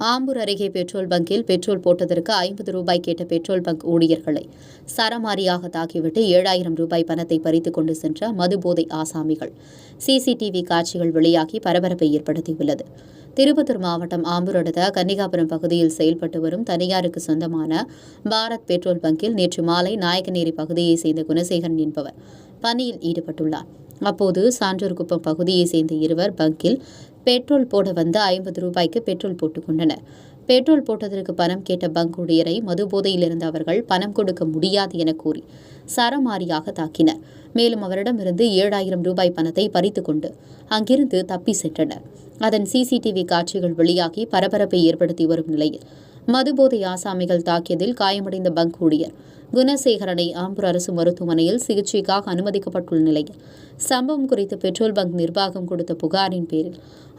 ஆம்பூர் அருகே பெட்ரோல் பங்கில் பெட்ரோல் போட்டதற்கு ஐம்பது ரூபாய் கேட்ட பெட்ரோல் பங்க் ஊழியர்களை சரமாரியாக தாக்கிவிட்டு ஏழாயிரம் ரூபாய் பணத்தை பறித்துக் கொண்டு சென்ற மதுபோதை ஆசாமிகள். சிசிடிவி காட்சிகள் வெளியாகி பரபரப்பை ஏற்படுத்தியுள்ளது. திருப்பத்தூர் மாவட்டம் ஆம்பூர் அடுத்த கன்னிகாபுரம் பகுதியில் செயல்பட்டு வரும் தனியாருக்கு சொந்தமான பாரத் பெட்ரோல் பங்கில் நேற்று மாலை நாயக்கநேரி பகுதியைச் சேர்ந்த குணசேகரன் என்பவர் பணியில் ஈடுபட்டுள்ளார். அப்போது சான்றோர்குப்பம் பகுதியைச் சேர்ந்த இருவர் பங்கில் பெட்ரோல் போட வந்து ஐம்பது ரூபாய்க்கு பெட்ரோல் போட்டுக்கொண்டனர். பெட்ரோல் போட்டதற்கு பணம் கேட்ட பங்க் ஊழியரை மது போதையில் இருந்த அவர்கள் பணம் கொடுக்க முடியாது என கூறி சரமாரியாக தாக்கினர். மேலும் அவரிடமிருந்து ஏழாயிரம் ரூபாய் பணத்தை பறித்து கொண்டு அங்கிருந்து தப்பி சென்றனர். அதன் சிசிடிவி காட்சிகள் வெளியாகி பரபரப்பை ஏற்படுத்தி வரும் நிலையில் மதுபோதை ஆசாமிகள் தாக்கியதில் காயமடைந்த பங்க் ஊழியர் குணசேகரனை ஆம்பூர் அரசு மருத்துவமனையில் சிகிச்சைக்காக அனுமதிக்கப்பட்டுள்ள நிலையில் சம்பவம் குறித்து பெட்ரோல் பங்க் நிர்வாகம் கொடுத்த புகாரின் பேரில்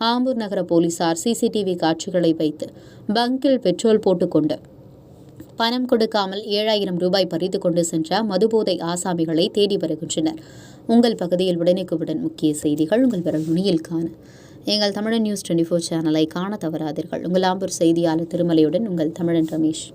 ஆம்பூர் நகர போலீசார் சிசிடிவி காட்சிகளை வைத்து பங்கில் பெட்ரோல் போட்டுக்கொண்டு பணம் கொடுக்காமல் ஏழாயிரம் ரூபாய் பறித்து கொண்டு சென்ற மதுபோதை ஆசாமிகளை தேடி வருகின்றனர். உங்கள் பகுதியில் உடனுக்குடன் முக்கிய செய்திகள் உங்கள் விரல் நுனியில் காண. எங்கள் தமிழன் நியூஸ் டுவெண்ட்டி ஃபோர் சேனலை காண தவறாதீர்கள். உங்கள் ஆம்பூர் செய்தியாளர் திருமலையுடன் உங்கள் தமிழன் ரமேஷ்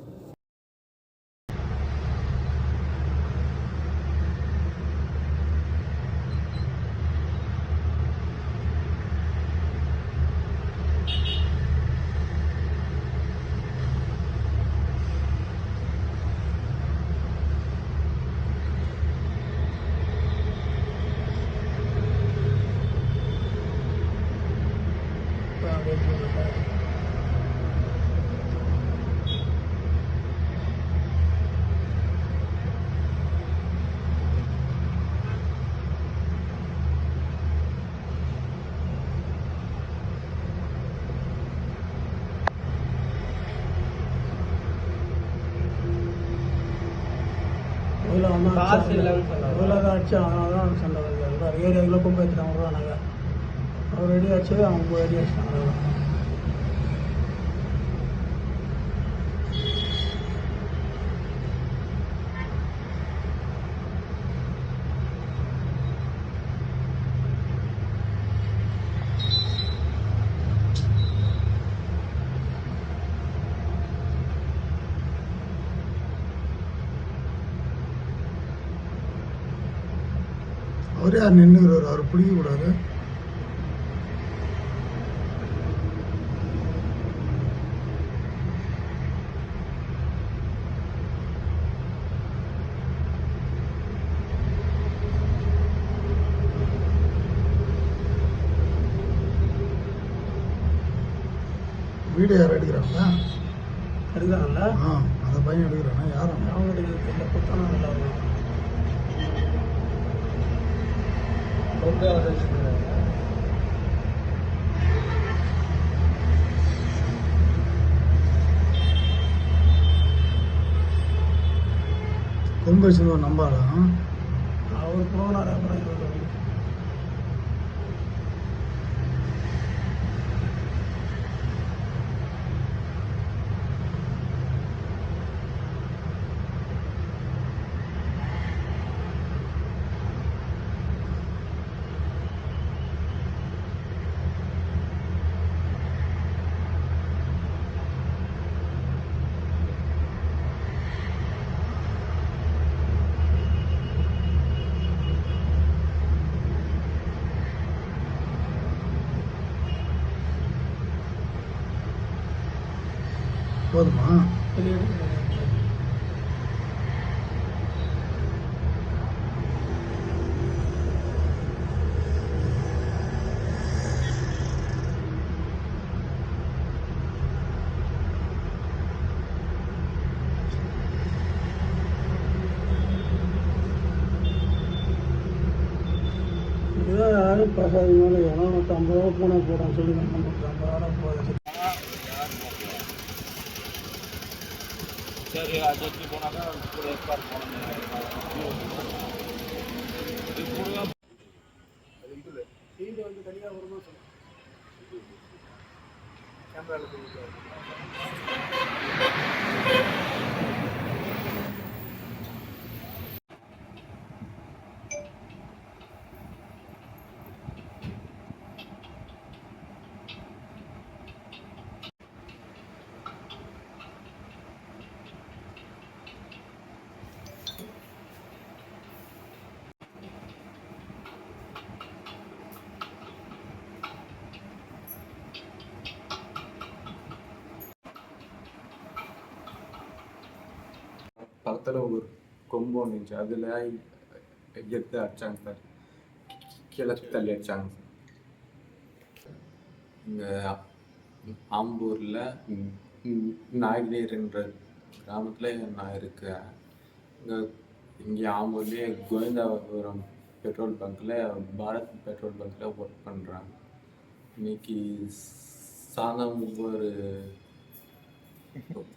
இதில் வந்து காசு இல்லைன்னு சொன்னாங்க. தான் அடிச்சு அதனால தான் சண்டை வருது ஏரியாவில் கொண்டு வச்சுட்டாங்க வருவானாங்க அவர் ரெடி ஆச்சு அவங்க போய் ரெடி ஆச்சுட்டாங்க. அவர் யார்? நின்றுக்கிறார் அவர் பிடிக்கக்கூடாது. வீடியோ யார் எடுக்கிறாங்களா எடுக்கிறாங்கல்ல? ஆ அந்த பையன் எடுக்கிறானா? யாரும் அவங்க எடுக்கிறது இல்லை குத்தான இல்லை நம்பாளா? அவர் போனார் அப்புறம் போதுமா? யாரும் பிரசாதி மேலே எவனோ ஐம்பது ரூபா போனால் போடான்னு சொல்லி நம்ம ஐம்பது ரூபா போகுது சரி அது எப்படி போனாக்கா ஏற்பாடு போனோம் சீடு வந்து தனியாக வருமா சொல்லுங்கள் கேமராவில் பக்கத்தில் ஒரு கொம்பு ஒன்று இருந்துச்சு. அதில் எடுத்து அடிச்சாங்க சார் கிழக்கு தள்ளி அடிச்சாங்க. சார் இங்கே ஆம்பூரில் நாயகிரின்ற கிராமத்தில் நான் இருக்கேன் இங்கே இங்கே ஆம்பூர்லேயே கோவிந்தாபுரம் பெட்ரோல் பங்க்கில் பாரத் பெட்ரோல் பங்க்கில் ஒர்க் பண்ணுறேன் இன்னைக்கு சாயந்தரம் ஒரு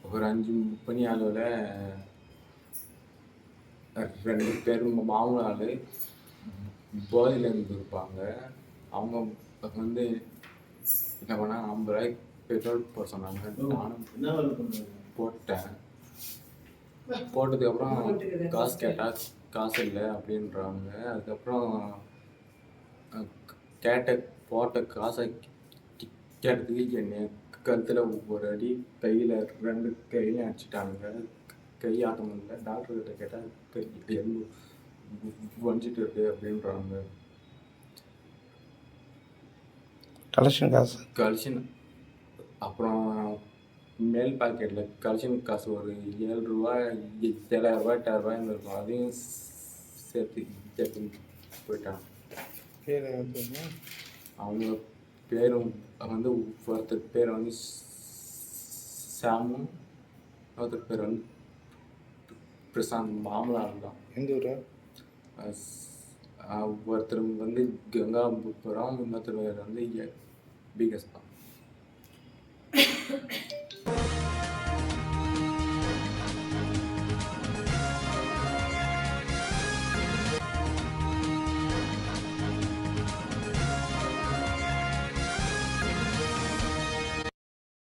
ஒரு அஞ்சு மணி அளவில் ரெண்டு பேர் மாமூல் ஆள் போதையிலேருந்து இருப்பாங்க அவங்க வந்து என்ன பண்ணால் ஐம்பது ரூபாய்க்கு பெட்ரோல் போட சொன்னாங்க. நானும் போட்டேன். போட்டதுக்கப்புறம் காசு கேட்டால் காசு இல்லை அப்படின்றாங்க. அதுக்கப்புறம் கேட்ட போட்ட காசை கேட்டதுக்கு என்னை கழுத்தில் ஒரு அடி கையில் ரெண்டு கையிலையும் அடிச்சிட்டாங்க கை ஆட்ட முடியல டாக்டர்கிட்ட கேட்டால் கை எலும்பு வஞ்சிட்டு இருக்கு அப்படின்றாங்க. கலெக்ஷன் காசு. கலெக்ஷன் அப்புறம் மேல் பாக்கெட்டில் கலெக்ஷன் காசு ஒரு ஏழு ரூபா ஏழாயிரம் ரூபாய் எட்டாயிரம் ரூபாய் இருக்கும். அதையும் சேர்த்து சேர்த்து போயிட்டான் அவங்க பேரும் வந்து ஒருத்தர் பேர் வந்து சாமு ஒருத்தர் பேர் வந்து பிரசாந்த் மாமலார் தான் எந்த ஊர்? ஒருத்தர் வந்து கங்காபுரம் இன்னொருத்தர் வந்து பிகஸ் தான்